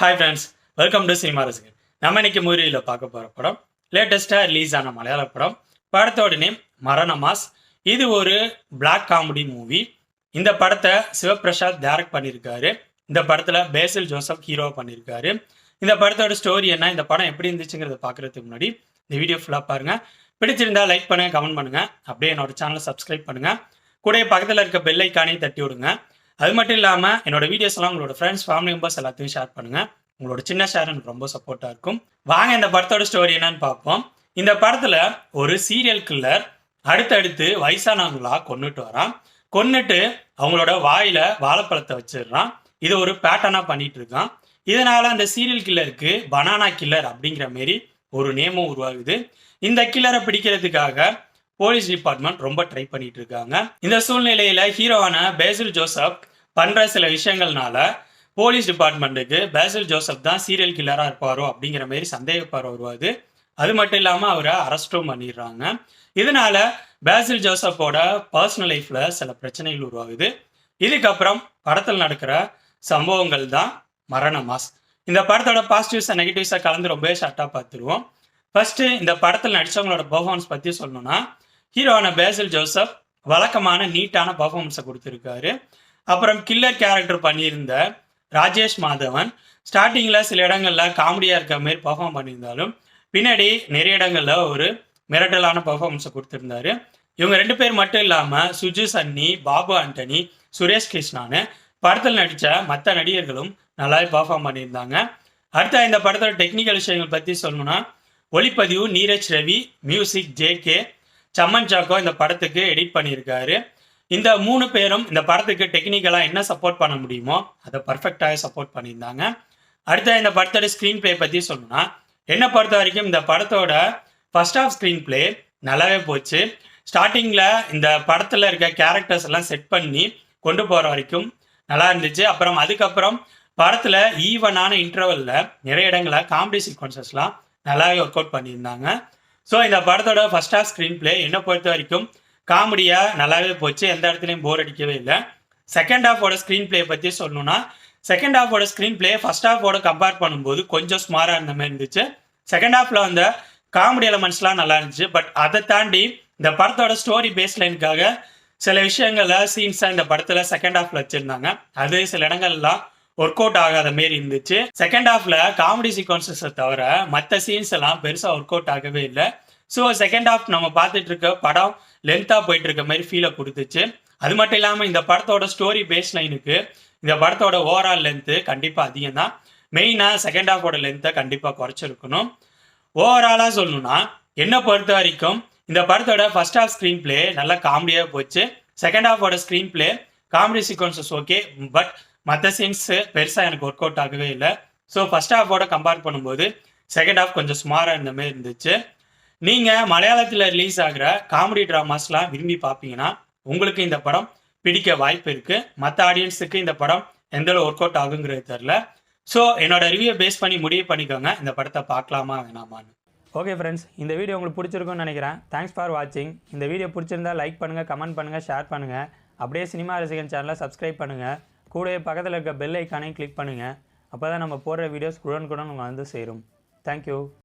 Hi friends welcome to cinema ரசிகன் நம்ம இன்னைக்கு மூவியில் பார்க்க போகிற படம் லேட்டஸ்ட்டாக ரிலீஸ் ஆன மலையாள படம். படத்தோட நேம் மரண மாஸ் இது ஒரு பிளாக் காமெடி மூவி இந்த படத்தை சிவபிரசாத் டேரக்ட் பண்ணியிருக்காரு இந்த படத்தில் பேசில் ஜோசப் ஹீரோ பண்ணியிருக்காரு இந்த படத்தோட ஸ்டோரி என்ன இந்த படம் எப்படி இருந்துச்சுங்கிறத பார்க்குறதுக்கு முன்னாடி இந்த வீடியோ ஃபுல்லாக பாருங்கள் பிடிச்சிருந்தா லைக் பண்ணுங்கள் கமெண்ட் பண்ணுங்கள் அப்படியே என்னோட சேனலை சப்ஸ்கிரைப் பண்ணுங்கள் கூட பக்கத்தில் இருக்க பெல் ஐக்கானே தட்டி விடுங்க. அது மட்டும் இல்லாமல் என்னோட வீடியோஸ் எல்லாம் உங்களோட ஃப்ரெண்ட்ஸ் ஃபேமிலி மெம்பர்ஸ் எல்லாத்தையும் ஷேர் பண்ணுங்க. உங்களோட சின்ன ஷேர் எனக்கு ரொம்ப சப்போர்ட்டாக இருக்கும். வாங்க இந்த படத்தோட ஸ்டோரி என்னன்னு பார்ப்போம். இந்த படத்துல ஒரு சீரியல் கில்லர் அடுத்தடுத்து வயசானவங்களா கொண்டுட்டு வரான். கொன்னுட்டு அவங்களோட வாயில வாழைப்பழத்தை வச்சிடுறான். இது ஒரு பேட்டர்னா பண்ணிட்டு இருக்கான். இதனால அந்த சீரியல் கில்லருக்கு பனானா கில்லர் அப்படிங்கிற மாரி ஒரு நேமும் உருவாகுது. இந்த கில்லரை பிடிக்கிறதுக்காக போலீஸ் டிபார்ட்மெண்ட் ரொம்ப ட்ரை பண்ணிட்டு இருக்காங்க. இந்த சூழ்நிலையில ஹீரோவான பேசில் ஜோசப் பண்ணுற சில விஷயங்கள்னால போலீஸ் டிபார்ட்மெண்ட்டுக்கு பேசில் ஜோசப் தான் சீரியல் கில்லராக இருப்பாரோ அப்படிங்கிற மாதிரி சந்தேகப்பார் வருவாது அது மட்டும் இல்லாமல் அவரை அரெஸ்டும் பண்ணிடுறாங்க. இதனால பேசில் ஜோசப்போட பர்சனல் லைஃப்பில் சில பிரச்சனைகள் உருவாகுது. இதுக்கப்புறம் படத்தில் நடக்கிற சம்பவங்கள் தான் மரண மாஸ். இந்த படத்தோட பாசிட்டிவ்ஸை நெகட்டிவ்ஸை கலந்து ரொம்பவே ஷார்ட்டாக பார்த்துருவோம். ஃபர்ஸ்ட் இந்த படத்தில் நடிச்சவங்களோட பெர்ஃபார்மன்ஸ் பற்றி சொல்லணும்னா ஹீரோவான பேசில் ஜோசப் வழக்கமான நீட்டான பர்ஃபார்மன்ஸை கொடுத்துருக்காரு. அப்புறம் கில்லர் கேரக்டர் பண்ணியிருந்த ராஜேஷ் மாதவன். ஸ்டார்டிங்கில் சில இடங்களில் காமெடியாக இருக்க மாதிரி பர்ஃபார்ம் பண்ணியிருந்தாலும் பின்னாடி நிறைய இடங்களில் ஒரு மிரட்டலான பர்ஃபார்மன்ஸை கொடுத்துருந்தாரு. இவங்க ரெண்டு பேர் மட்டும் இல்லாமல் சுஜு சன்னி பாபு ஆண்டனி சுரேஷ் கிருஷ்ணான்னு படத்தில் நடித்த மற்ற நடிகர்களும் நல்லாவே பர்ஃபார்ம் பண்ணியிருந்தாங்க. அடுத்த இந்த படத்தோட டெக்னிக்கல் விஷயங்கள் பற்றி சொல்லணும்னா ஒளிப்பதிவு நீரஜ் ரவி மியூசிக் ஜேகே சம்மன் சாக்கோ இந்த படத்துக்கு எடிட் பண்ணியிருக்காரு. இந்த மூணு பேரும் இந்த படத்துக்கு டெக்னிக்கலாக என்ன சப்போர்ட் பண்ண முடியுமோ அதை பர்ஃபெக்டாக சப்போர்ட் பண்ணியிருந்தாங்க. அடுத்த இந்த படத்தோட ஸ்க்ரீன் பிளே பற்றி சொல்லணும்னா என்னை பொறுத்த வரைக்கும் இந்த படத்தோட ஃபர்ஸ்ட் ஆஃப் ஸ்க்ரீன் ப்ளே நல்லாவே போச்சு. ஸ்டார்டிங்கில் இந்த படத்தில் இருக்க கேரக்டர்ஸ் எல்லாம் செட் பண்ணி கொண்டு போகிற வரைக்கும் நல்லா இருந்துச்சு. அப்புறம் அதுக்கப்புறம் படத்தில் ஈவனான இன்டர்வலில் நிறைய இடங்களில் காமெடி சீக்வன்சஸ்லாம் நல்லாவே ஒர்க் அவுட் பண்ணியிருந்தாங்க. ஸோ இந்த படத்தோட ஃபர்ஸ்ட் ஆஃப் ஸ்க்ரீன் ப்ளே என்னை பொறுத்த வரைக்கும் காமெடியாக நல்லாவே போச்சு எந்த இடத்துலையும் போர் அடிக்கவே இல்லை. செகண்ட் ஹாஃபோட ஸ்க்ரீன் ப்ளே பற்றி சொல்லணும்னா செகண்ட் ஹாஃபோட ஸ்க்ரீன் ப்ளே ஃபர்ஸ்ட் ஹாஃபோட கம்பேர் பண்ணும்போது கொஞ்சம் ஸ்மாராக இருந்த மாதிரி இருந்துச்சு. செகண்ட் ஹாஃபில் வந்த காமெடி எலமெண்ட்ஸ்லாம் நல்லா இருந்துச்சு பட் அதை தாண்டி இந்த படத்தோட ஸ்டோரி பேஸ் லைனுக்காக சில விஷயங்கள சீன்ஸாக இந்த படத்தில் செகண்ட் ஹாஃபில் வச்சுருந்தாங்க. அது சில இடங்கள்லாம் ஒர்க் அவுட் ஆகாத மாரி இருந்துச்சு. செகண்ட் ஹாஃப்ல காமெடி சீக்வன்சஸை தவிர மற்ற சீன்ஸ் எல்லாம் பெருசாக ஒர்க் அவுட் ஆகவே இல்லை. ஸோ செகண்ட் ஹாஃப் நம்ம பார்த்துட்டு இருக்க படம் லென்த்தாக போயிட்டு இருக்க மாதிரி ஃபீலை கொடுத்துச்சு. அது மட்டும் இல்லாமல் இந்த படத்தோட ஸ்டோரி பேஸ் லைனுக்கு இந்த படத்தோட ஓவரால் லென்த்து கண்டிப்பாக அதிகம் தான் மெயினாக செகண்ட் ஹாஃபோட லென்த்தை கண்டிப்பாக குறைச்சிருக்கணும். ஓவராலாக சொல்லணும்னா என்னை பொறுத்த வரைக்கும் இந்த படத்தோட ஃபர்ஸ்ட் ஹாஃப் ஸ்க்ரீன் பிளே நல்லா காமெடியாக போச்சு. Second ஹாஃபோட screenplay comedy sequences okay but மற்ற சீன்ஸ் பெருசாக எனக்கு ஒர்க் அவுட் ஆகவே இல்லை. ஸோ ஃபர்ஸ்ட் ஹாஃபோட கம்பேர் பண்ணும்போது செகண்ட் ஹாஃப் கொஞ்சம் சுமாராக இருந்த மாதிரி இருந்துச்சு. நீங்கள் மலையாளத்தில் ரிலீஸ் ஆகிற காமெடி ட்ராமாஸ்லாம் விரும்பி பார்ப்பீங்கன்னா உங்களுக்கு இந்த படம் பிடிக்க வாய்ப்பு இருக்குது மற்ற ஆடியன்ஸுக்கு இந்த படம் எந்தளவு ஒர்க் அவுட் ஆகுங்கிறது தெரில ஸோ என்னோட ரிவ்யூ பேஸ் பண்ணி முடிவு பண்ணிக்கோங்க. இந்த படத்தை பார்க்கலாமா வேணாமான்னு. ஓகே ஃப்ரெண்ட்ஸ் இந்த வீடியோ உங்களுக்கு பிடிச்சிருக்குன்னு நினைக்கிறேன். தேங்க்ஸ் ஃபார் வாட்சிங் இந்த வீடியோ பிடிச்சிருந்தா லைக் பண்ணுங்கள் கமெண்ட் பண்ணுங்கள் ஷேர் பண்ணுங்கள் அப்படியே சினிமா ரசிகன் சேனலை சப்ஸ்கிரைப் பண்ணுங்கள் கூடவே பக்கத்தில் இருக்க பெல் ஐக்கானையும் கிளிக் பண்ணுங்கள் அப்போ தான் நம்ம போடுற வீடியோஸ் குடன் குடன் வந்து சேரும். தேங்க்யூ